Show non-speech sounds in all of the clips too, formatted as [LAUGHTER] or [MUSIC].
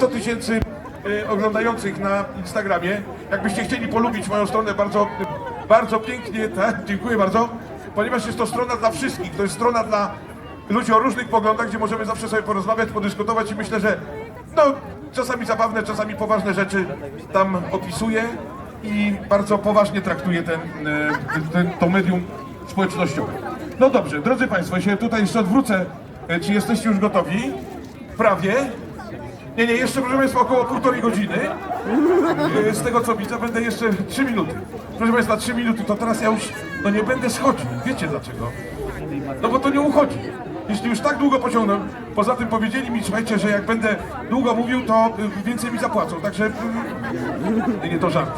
100 tysięcy y, oglądających na Instagramie. Jakbyście chcieli polubić moją stronę bardzo, bardzo pięknie, [LAUGHS] tak? Dziękuję bardzo. Ponieważ jest to strona dla wszystkich. To jest strona dla ludzi o różnych poglądach, gdzie możemy zawsze sobie porozmawiać, podyskutować i myślę, że no, czasami zabawne, czasami poważne rzeczy tam opisuję i bardzo poważnie traktuję ten, e, ten, to medium społecznościowe. No dobrze, drodzy Państwo, ja się tutaj jeszcze odwrócę. E, Czy jesteście już gotowi? Prawie. Nie, nie, jeszcze proszę Państwa około półtorej godziny. E, Z tego co widzę, będę jeszcze 3 minuty. Proszę Państwa, 3 minuty, to teraz ja już no nie będę schodził. Wiecie dlaczego? No bo to nie uchodzi. Jeśli już tak długo pociągnę, poza tym powiedzieli mi, słuchajcie, że jak będę długo mówił, to y, więcej mi zapłacą, także... y, Nie, nie, to żart.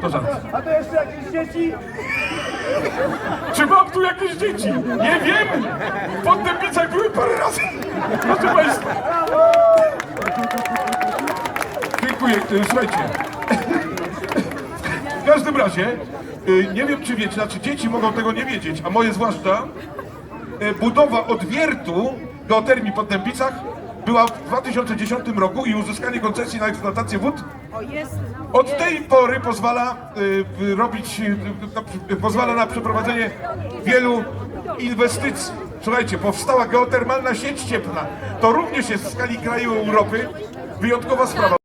To żart. A to jeszcze jakieś dzieci? Czy mam tu jakieś dzieci? Nie wiem! W Podnebicach były parę razy. Proszę Państwa. Y, Słuchajcie. W każdym razie, y, nie wiem czy wiecie, znaczy dzieci mogą tego nie wiedzieć, a moje zwłaszcza, y, budowa odwiertu geotermii pod Dębicach była w 2010 roku i uzyskanie koncesji na eksploatację wód od tej pory pozwala y, robić, pozwala na przeprowadzenie wielu inwestycji. Słuchajcie, powstała geotermalna sieć cieplna. To również jest w skali kraju Europy wyjątkowa sprawa.